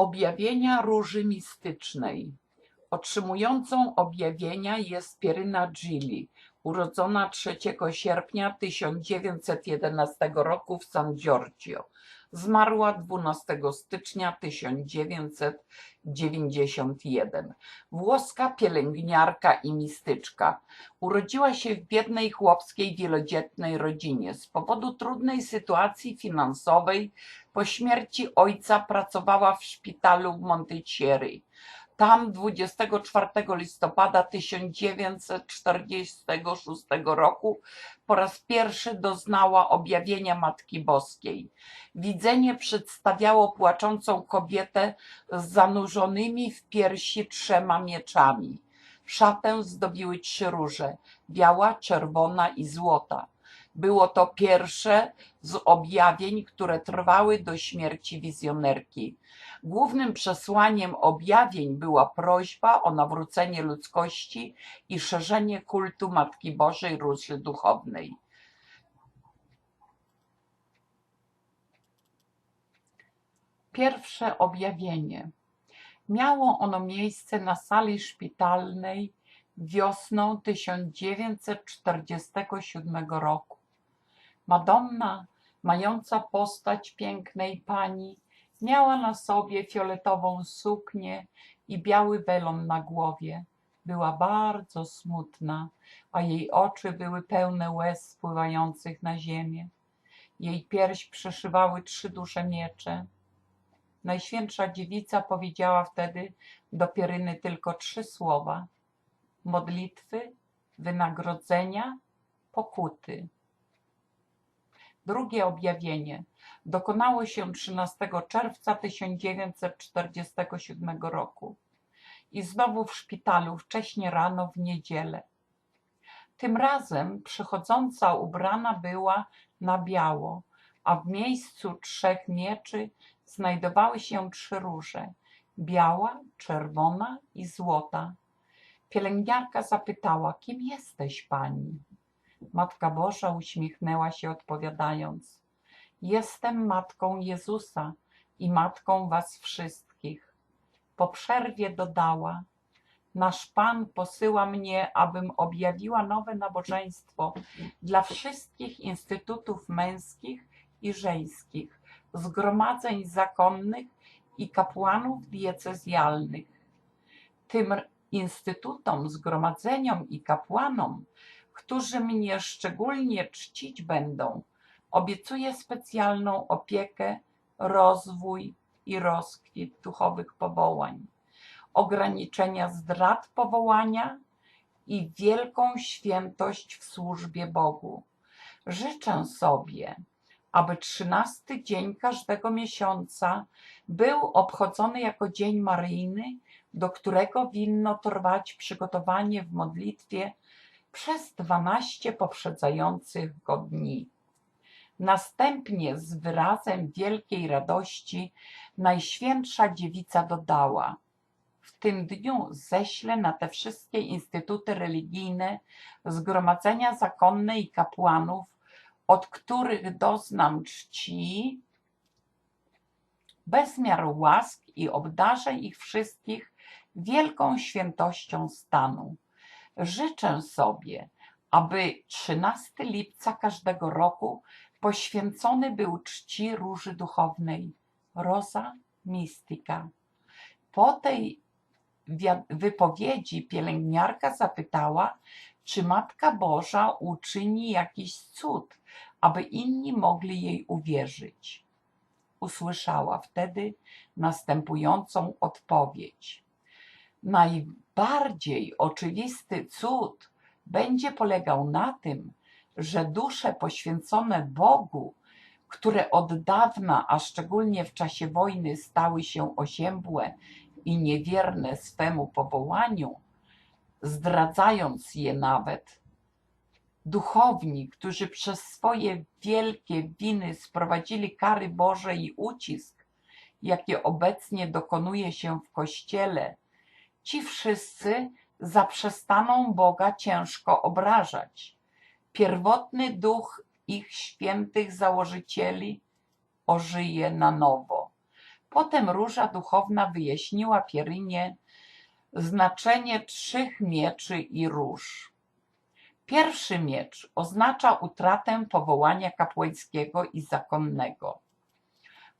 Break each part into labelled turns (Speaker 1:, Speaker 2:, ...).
Speaker 1: Objawienia Róży Mistycznej. Otrzymującą objawienia jest Pieryna Gilli, urodzona 3 sierpnia 1911 roku w San Giorgio. Zmarła 12 stycznia 1991. Włoska pielęgniarka i mistyczka. Urodziła się w biednej chłopskiej wielodzietnej rodzinie. Z powodu trudnej sytuacji finansowej po śmierci ojca pracowała w szpitalu w Montichieri. Tam 24 listopada 1946 roku po raz pierwszy doznała objawienia Matki Boskiej. Widzenie przedstawiało płaczącą kobietę z zanurzonymi w piersi trzema mieczami. Szatę zdobiły trzy róże biała, czerwona i złota. Było to pierwsze z objawień, które trwały do śmierci wizjonerki. Głównym przesłaniem objawień była prośba o nawrócenie ludzkości i szerzenie kultu Matki Bożej Róży Duchownej. Pierwsze objawienie. Miało ono miejsce na sali szpitalnej wiosną 1947 roku. Madonna, mająca postać pięknej pani, miała na sobie fioletową suknię i biały welon na głowie. Była bardzo smutna, a jej oczy były pełne łez spływających na ziemię. Jej pierś przeszywały trzy duże miecze. Najświętsza dziewica powiedziała wtedy do Pieryny tylko trzy słowa: modlitwy, wynagrodzenia, pokuty. Drugie objawienie dokonało się 13 czerwca 1947 roku i znowu w szpitalu wcześnie rano w niedzielę. Tym razem przychodząca ubrana była na biało, a w miejscu trzech mieczy znajdowały się trzy róże biała, czerwona i złota. Pielęgniarka zapytała: Kim jesteś pani? Matka Boża uśmiechnęła się, odpowiadając: Jestem matką Jezusa i matką was wszystkich. Po przerwie dodała: Nasz Pan posyła mnie, abym objawiła nowe nabożeństwo dla wszystkich instytutów męskich i żeńskich, zgromadzeń zakonnych i kapłanów diecezjalnych. Tym instytutom, zgromadzeniom i kapłanom którzy mnie szczególnie czcić będą, obiecuję specjalną opiekę, rozwój i rozkwit duchowych powołań, ograniczenia zdrad powołania i wielką świętość w służbie Bogu. Życzę sobie, aby trzynasty dzień każdego miesiąca był obchodzony jako dzień maryjny, do którego winno trwać przygotowanie w modlitwie przez dwanaście poprzedzających go dni. Następnie z wyrazem wielkiej radości Najświętsza Dziewica dodała: W tym dniu ześlę na te wszystkie instytuty religijne, zgromadzenia zakonne i kapłanów, od których doznam czci, bezmiar łask i obdarzę ich wszystkich wielką świętością stanu. Życzę sobie, aby 13 lipca każdego roku poświęcony był czci róży duchownej Rosa Mystica. Po tej wypowiedzi pielęgniarka zapytała, czy Matka Boża uczyni jakiś cud, aby inni mogli jej uwierzyć. Usłyszała wtedy następującą odpowiedź. Najbardziej oczywisty cud będzie polegał na tym, że dusze poświęcone Bogu, które od dawna, a szczególnie w czasie wojny, stały się osiębłe i niewierne swemu powołaniu, zdradzając je nawet, duchowni, którzy przez swoje wielkie winy sprowadzili kary Boże i ucisk, jakie obecnie dokonuje się w Kościele, ci wszyscy zaprzestaną Boga ciężko obrażać. Pierwotny duch ich świętych założycieli ożyje na nowo. Potem róża duchowna wyjaśniła Pierynie znaczenie trzech mieczy i róż. Pierwszy miecz oznacza utratę powołania kapłańskiego i zakonnego.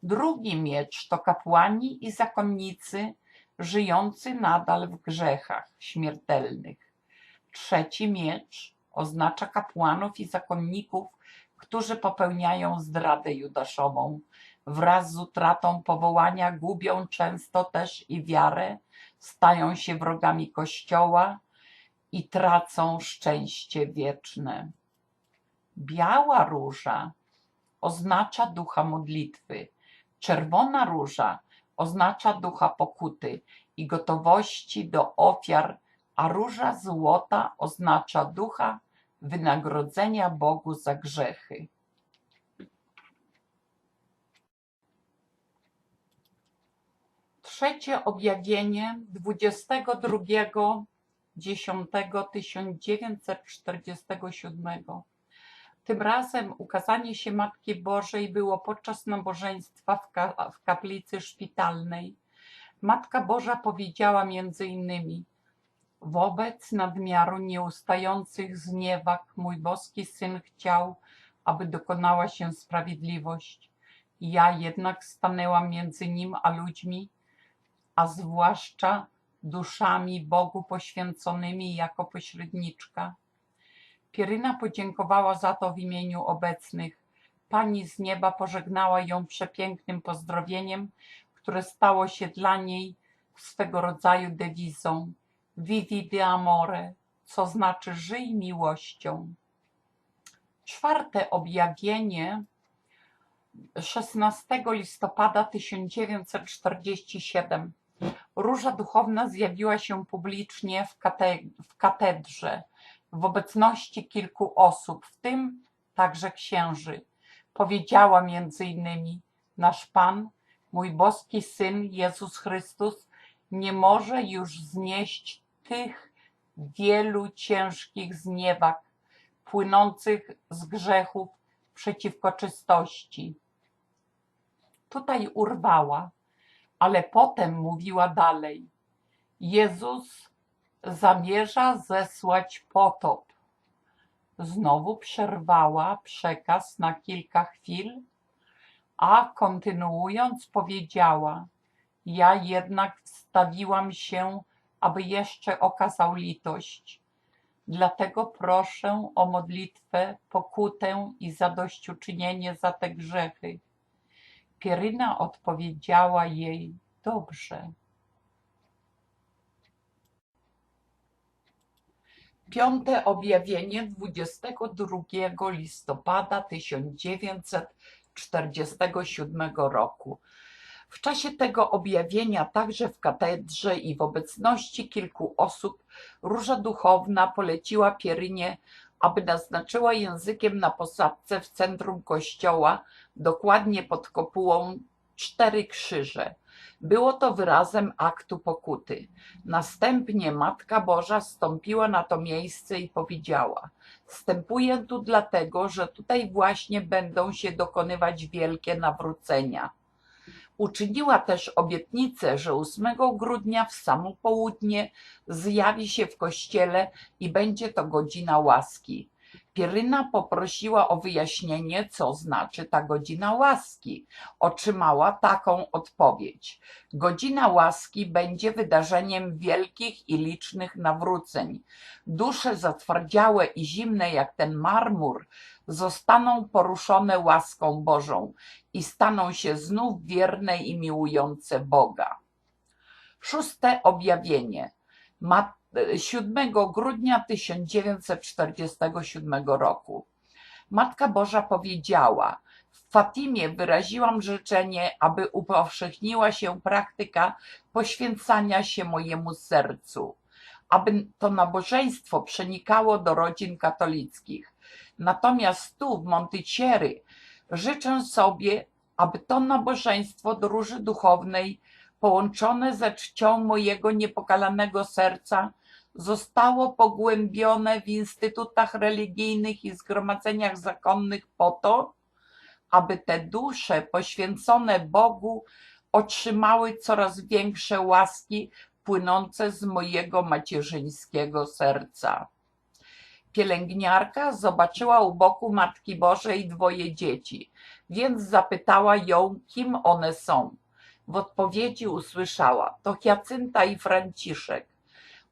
Speaker 1: Drugi miecz to kapłani i zakonnicy żyjący nadal w grzechach śmiertelnych. Trzeci miecz oznacza kapłanów i zakonników, którzy popełniają zdradę judaszową. Wraz z utratą powołania gubią często też i wiarę, stają się wrogami Kościoła i tracą szczęście wieczne. Biała róża oznacza ducha modlitwy, czerwona róża oznacza ducha pokuty i gotowości do ofiar, a róża złota oznacza ducha wynagrodzenia Bogu za grzechy. Trzecie objawienie 22.10.1947. Tym razem ukazanie się Matki Bożej było podczas nabożeństwa w, ka- w kaplicy szpitalnej. Matka Boża powiedziała między innymi Wobec nadmiaru nieustających zniewag mój boski Syn chciał, aby dokonała się sprawiedliwość. Ja jednak stanęłam między nim a ludźmi, a zwłaszcza duszami Bogu poświęconymi jako pośredniczka. Pieryna podziękowała za to w imieniu obecnych. Pani z nieba pożegnała ją przepięknym pozdrowieniem, które stało się dla niej swego rodzaju dewizą. Vivi de amore, co znaczy żyj miłością. Czwarte objawienie 16 listopada 1947. Róża duchowna zjawiła się publicznie w, kate, w katedrze w obecności kilku osób, w tym także księży. Powiedziała między innymi: Nasz Pan, mój boski Syn Jezus Chrystus, nie może już znieść tych wielu ciężkich zniewag płynących z grzechów przeciwko czystości. Tutaj urwała, ale potem mówiła dalej. Jezus zamierza zesłać potop. Znowu przerwała przekaz na kilka chwil, a kontynuując powiedziała: Ja jednak wstawiłam się, aby jeszcze okazał litość. Dlatego proszę o modlitwę, pokutę i zadośćuczynienie za te grzechy. Pieryna odpowiedziała jej: Dobrze. Piąte objawienie 22 listopada 1947 roku. W czasie tego objawienia, także w katedrze i w obecności kilku osób, Róża Duchowna poleciła Pierynie, aby naznaczyła językiem na posadzce w centrum kościoła, dokładnie pod kopułą, cztery krzyże. Było to wyrazem aktu pokuty. Następnie Matka Boża stąpiła na to miejsce i powiedziała: Stępuję tu dlatego, że tutaj właśnie będą się dokonywać wielkie nawrócenia. Uczyniła też obietnicę, że 8 grudnia w samo południe zjawi się w kościele i będzie to godzina łaski. Pieryna poprosiła o wyjaśnienie, co znaczy ta godzina łaski. Otrzymała taką odpowiedź. Godzina łaski będzie wydarzeniem wielkich i licznych nawróceń. Dusze zatwardziałe i zimne jak ten marmur zostaną poruszone łaską Bożą i staną się znów wierne i miłujące Boga. Szóste objawienie. 7 grudnia 1947 roku. Matka Boża powiedziała: W Fatimie wyraziłam życzenie, aby upowszechniła się praktyka poświęcania się mojemu sercu, aby to nabożeństwo przenikało do rodzin katolickich. Natomiast tu, w Montichieri, życzę sobie, aby to nabożeństwo do róży duchownej, połączone ze czcią mojego niepokalanego serca, zostało pogłębione w instytutach religijnych i zgromadzeniach zakonnych po to, aby te dusze poświęcone Bogu otrzymały coraz większe łaski płynące z mojego macierzyńskiego serca. Pielęgniarka zobaczyła u boku Matki Bożej dwoje dzieci, więc zapytała ją, kim one są. W odpowiedzi usłyszała: To Hiacynta i Franciszek.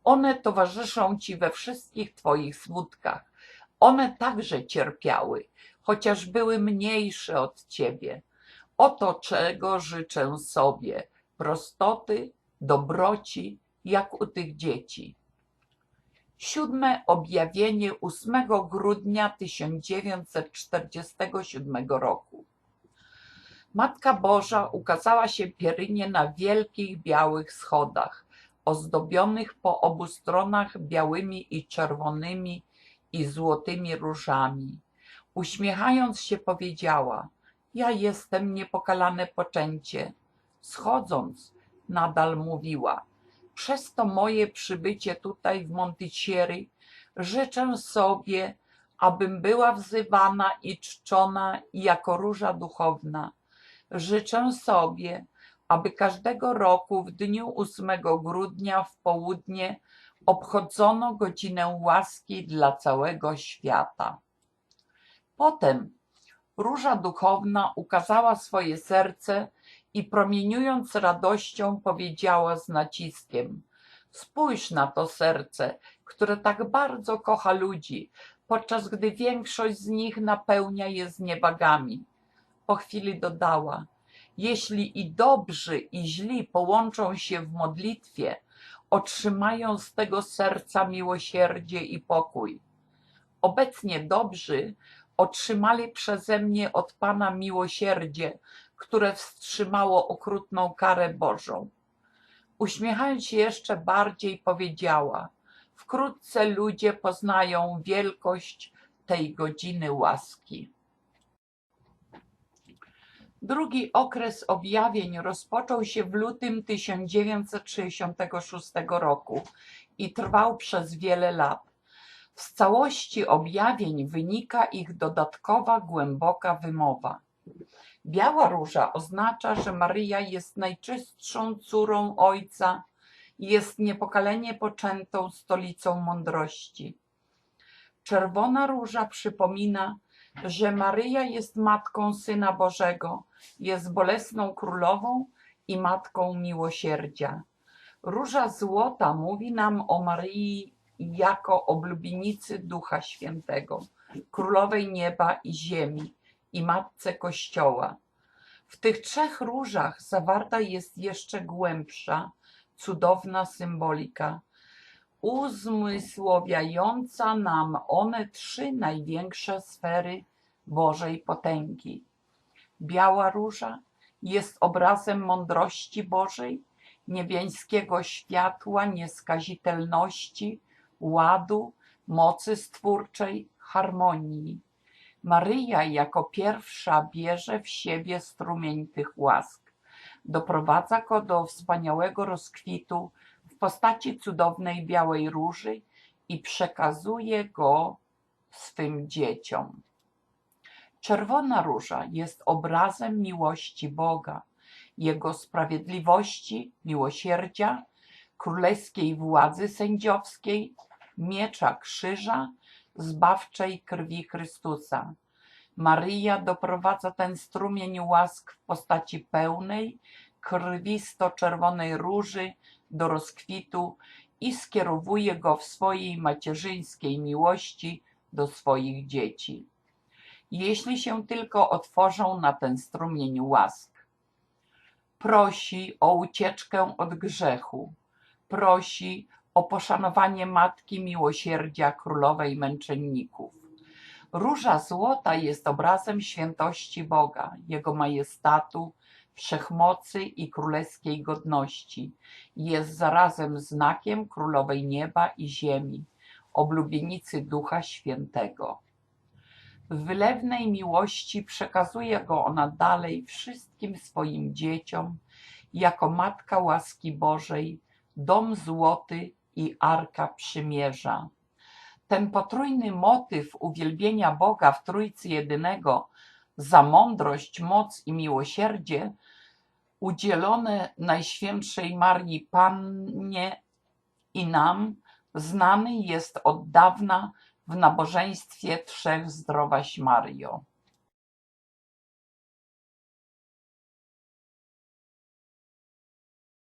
Speaker 1: One towarzyszą ci we wszystkich twoich smutkach. One także cierpiały, chociaż były mniejsze od ciebie. Oto czego życzę sobie: prostoty, dobroci, jak u tych dzieci. Siódme objawienie 8 grudnia 1947 roku. Matka Boża ukazała się Pierynie na wielkich białych schodach, ozdobionych po obu stronach białymi i czerwonymi i złotymi różami. Uśmiechając się powiedziała: Ja jestem niepokalane poczęcie. Schodząc, nadal mówiła: Przez to moje przybycie tutaj w Montichieri życzę sobie, abym była wzywana i czczona jako róża duchowna. Życzę sobie, aby każdego roku w dniu 8 grudnia w południe obchodzono godzinę łaski dla całego świata. Potem róża duchowna ukazała swoje serce i promieniując radością powiedziała z naciskiem: Spójrz na to serce, które tak bardzo kocha ludzi, podczas gdy większość z nich napełnia je zniewagami. Po chwili dodała: Jeśli i dobrzy, i źli połączą się w modlitwie, otrzymają z tego serca miłosierdzie i pokój. Obecnie dobrzy otrzymali przeze mnie od Pana miłosierdzie, które wstrzymało okrutną karę Bożą. Uśmiechając się jeszcze bardziej, powiedziała: Wkrótce ludzie poznają wielkość tej godziny łaski. Drugi okres objawień rozpoczął się w lutym 1966 roku i trwał przez wiele lat. Z całości objawień wynika ich dodatkowa, głęboka wymowa. Biała róża oznacza, że Maryja jest najczystszą córą Ojca i jest niepokalenie poczętą stolicą mądrości. Czerwona róża przypomina, że Maryja jest matką Syna Bożego, jest bolesną królową i matką miłosierdzia. Róża złota mówi nam o Maryi jako oblubienicy Ducha Świętego, królowej nieba i ziemi i matce Kościoła. W tych trzech różach zawarta jest jeszcze głębsza, cudowna symbolika, uzmysłowiająca nam one trzy największe sfery Bożej potęgi. Biała róża jest obrazem mądrości Bożej, niebiańskiego światła, nieskazitelności, ładu, mocy stwórczej, harmonii. Maryja jako pierwsza bierze w siebie strumień tych łask. Doprowadza go do wspaniałego rozkwitu w postaci cudownej białej róży i przekazuje go swym dzieciom. Czerwona róża jest obrazem miłości Boga, Jego sprawiedliwości, miłosierdzia, królewskiej władzy sędziowskiej, miecza krzyża, zbawczej krwi Chrystusa. Maryja doprowadza ten strumień łask w postaci pełnej, krwisto-czerwonej róży do rozkwitu i skierowuje go w swojej macierzyńskiej miłości do swoich dzieci. Jeśli się tylko otworzą na ten strumień łask. Prosi o ucieczkę od grzechu, prosi o poszanowanie Matki Miłosierdzia Królowej Męczenników. Róża złota jest obrazem świętości Boga, Jego majestatu, wszechmocy i królewskiej godności. Jest zarazem znakiem Królowej Nieba i Ziemi, oblubienicy Ducha Świętego. W wylewnej miłości przekazuje go ona dalej wszystkim swoim dzieciom, jako Matka łaski Bożej, dom złoty i Arka Przymierza. Ten potrójny motyw uwielbienia Boga w Trójcy Jedynego za mądrość, moc i miłosierdzie udzielone Najświętszej Marii Pannie i nam znany jest od dawna w nabożeństwie Trzech Zdrowaś Mario.